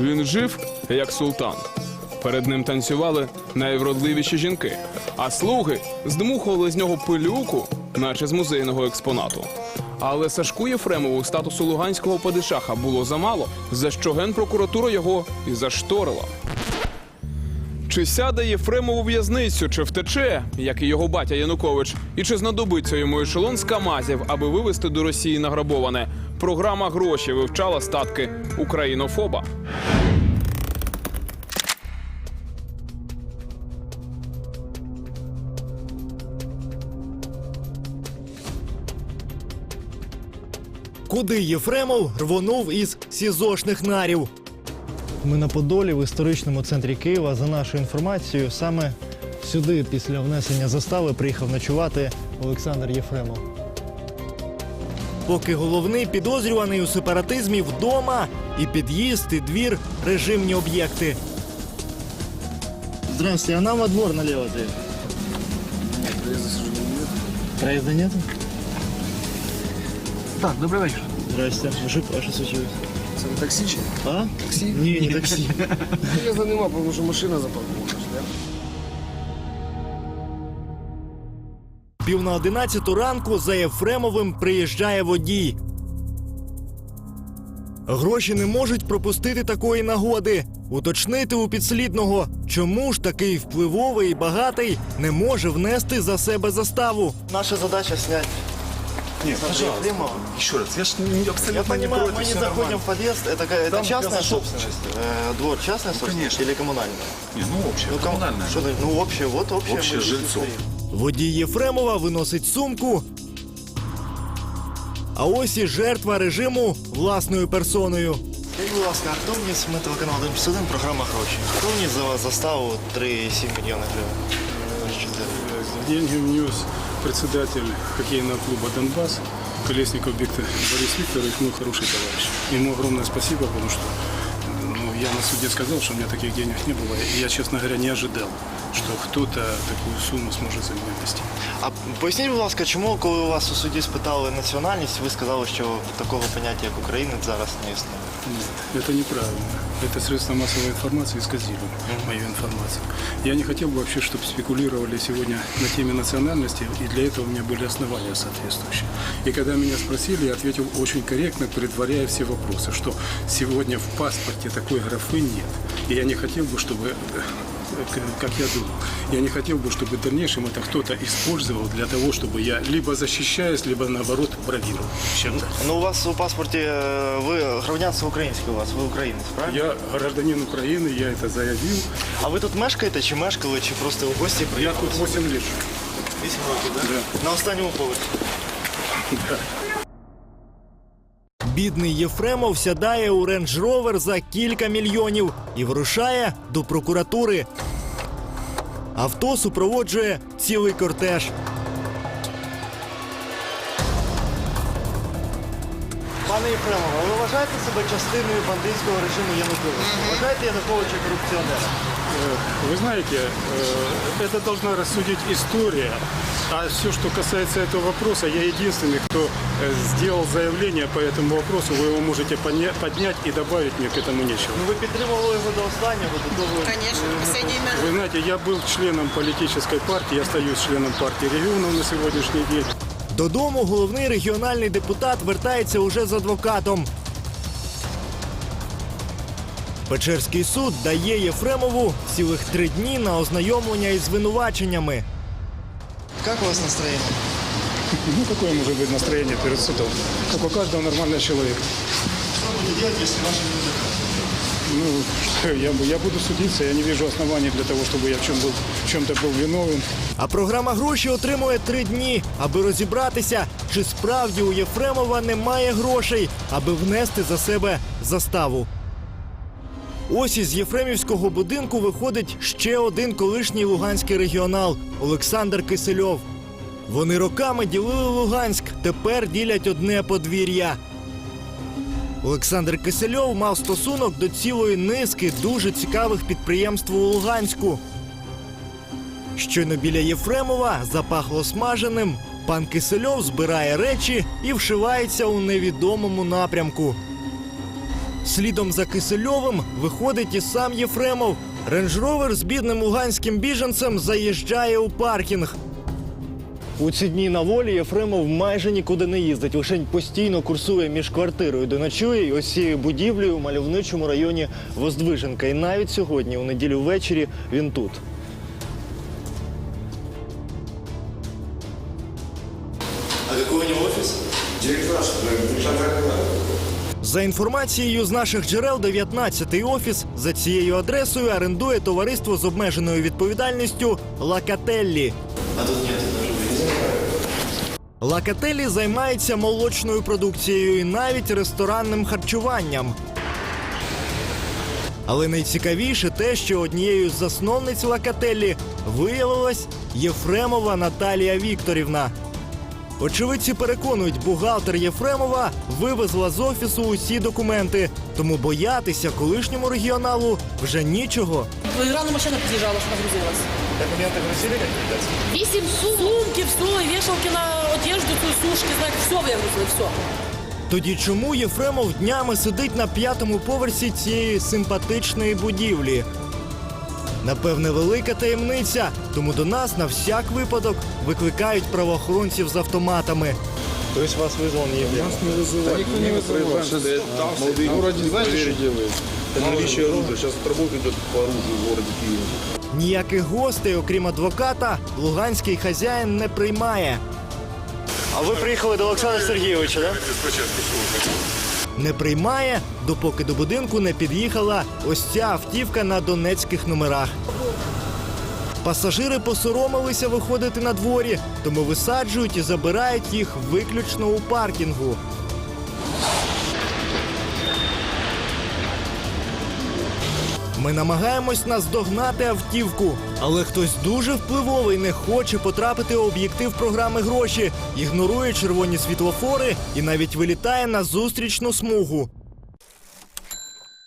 Він жив як султан. Перед ним танцювали найвродливіші жінки, а слуги здмухували з нього пилюку, наче з музейного експонату. Але Сашку Єфремову статусу луганського падишаха було замало, за що генпрокуратура його і зашторила. Чи сяде Єфремов у в'язницю, чи втече, як і його батя Янукович, і чи знадобиться йому ешелон з Камазів, аби вивезти до Росії награбоване? Програма гроші вивчала статки українофоба. Куди Єфремов рвонув із сізошних нарів? Ми на Подолі в історичному центрі Києва. За нашою інформацією, саме сюди, після внесення застави, приїхав ночувати Олександр Єфремов. Поки головний підозрюваний у сепаратизмі вдома і під'їзд, і двір режимні об'єкти. Здравствуйте, а нам во двор налево ты? Проезда нет? Так, добрий вечір. Здрасте. А що случилось? Це не таксі чи? А? Таксі? Ні, не таксі. Я за нема, тому що машина запаркована. Пів на одинадцяту ранку за Єфремовим приїжджає водій. Гроші не можуть пропустити такої нагоди. Уточнити у підслідного, чому ж такий впливовий і багатий не може внести за себе заставу. Наша задача зняти. Нет, пожалуйста. Еще раз, я ж не- Я абсолютно не понимаю, против, мы не всё заходим нормально. в подъезд. Это, ка- это Там частная я зашел. собственность? Э, двор частная собственность конечно. или коммунальная? Не, ну общее, Ну, ком- коммунальное. Что ты- ну, общее, вот общее. Общее мы здесь жильцов. стоим. Водій Єфремова виносить сумку. А ось і жертва режиму власною персоною. Скажіть, будь ласка, а хто вніс ми телеканал 1 плюс 1, програма гроші? Хто вніс за вас заставу 3,7 мільйони гривень? Деньги внес председатель хоккейного клуба «Донбасс» Колесников Виктор Борис Викторович, мой хороший товарищ. Ему огромное спасибо, потому что я на суде сказал, что у меня таких денег не было. И я, честно говоря, не ожидал, что кто-то такую сумму сможет за меня вести. А поясніть, будь ласка, чому, коли у вас у суді спитали національність, ви сказали, що такого поняття, як українець, зараз не існує? Нет, это неправильно. Это средства массовой информации исказили мою информацию. Я не хотел бы вообще, чтобы спекулировали сегодня на теме национальности, и для этого у меня были основания соответствующие. И когда меня спросили, я ответил очень корректно, предваряя все вопросы, что сегодня в паспорте такой графы нет. И я не хотел бы, чтобы э, к- как я думал. Я не хотел бы, чтобы в дальнейшем это кто-то использовал для того, чтобы я либо защищаясь, либо наоборот бравировал чем-то. Ну, у вас у паспорті е, ви громадянство українське у вас, ви українець, правильно? Я гражданин Украины, я это заявил. А ви тут мешкаєте чи мешкали, чи просто у гості Я приїхали? тут 8 лет. 8 років, так? Да. На останньому поверсі. Бідний Єфремов сядає у рейндж ровер за кілька мільйонів і вирушає до прокуратури. Авто супроводжує цілий кортеж. Пане Єфремов, а ви вважаєте себе частиною бандитського режиму Януковича? Вважаєте Януковича корупціонером? Вы знаете, э, это должна рассудить история. А все, что касается этого вопроса, я единственный, кто э, сделал заявление по этому вопросу. Вы его можете поня- поднять и добавить мне к этому нечего. Ну ви підтримували його до останнього, до того. Конечно, в последние минуты. Вы знаете, я был членом политической партии, я остаюсь членом партии регионов на сегодняшний день. Додому головний регіональний депутат вертається уже з адвокатом. Печерський суд дає Єфремову цілих три дні на ознайомлення із звинуваченнями. Як у вас настроєння? Ну, какое может быть настроение перед судом? Как у каждого нормального человека Ну, что я, бу- я буду судиться, я не вижу оснований для того, чтобы я в, чем был, в чем-то был виновен. А програма гроші отримує три дні, аби розібратися, чи справді у Єфремова немає грошей, аби внести за себе заставу. Ось із Єфремівського будинку виходить ще один колишній луганський регіонал Олександр Кисельов. Вони роками ділили Луганськ, тепер ділять одне подвір'я. Олександр Кисельов мав стосунок до цілої низки дуже цікавих підприємств у Луганську. Щойно біля Єфремова запахло смаженим. Пан Кисельов збирає речі і вшивається у невідомому напрямку. Слідом за Кисельовим виходить і сам Єфремов. Рейндж-ровер з бідним луганським біженцем заїжджає у паркінг. У ці дні на волі Єфремов майже нікуди не їздить, лише постійно курсує між квартирою, де ночує, і ось цією будівлею у мальовничому районі Воздвиженка. І навіть сьогодні, у неділю ввечері, він тут. За інформацією з наших джерел, 19-й офіс за цією адресою орендує товариство з обмеженою відповідальністю Лакателлі. Лакателлі займається молочною продукцією і навіть ресторанним харчуванням. Але найцікавіше те, що однією з засновниць лакателі виявилась Єфремова Наталія Вікторівна. Очевидці переконують, бухгалтер Єфремова вивезла з офісу усі документи, тому боятися колишньому регіоналу вже нічого. Рано машина під'їжджала, що нагрузилась. Документи грузили як Вісім сумки, все, вішалки на одежду, сушки, знаєте, все вигрузили, все. Тоді чому Єфремов днями сидить на п'ятому поверсі цієї симпатичної будівлі? Напевне, велика таємниця, тому до нас на всяк випадок викликають правоохоронців з автоматами. Тобто вас визвав не Єфремов. Никто не вызывал. Сейчас молодые в городе, знаешь, что делают? Это наличие оружия. Сейчас работа идет по оружию в городе Киеве. Ніяких гостей, окрім адвоката, луганський хазяїн не приймає. А ви приїхали до Олександра Сергійовича, так? Не приймає, допоки до будинку не під'їхала ось ця автівка на донецьких номерах. Пасажири посоромилися виходити на дворі, тому висаджують і забирають їх виключно у паркінгу. Ми намагаємось наздогнати автівку, але хтось дуже впливовий не хоче потрапити у об'єктив програми гроші, ігнорує червоні світлофори і навіть вилітає на зустрічну смугу.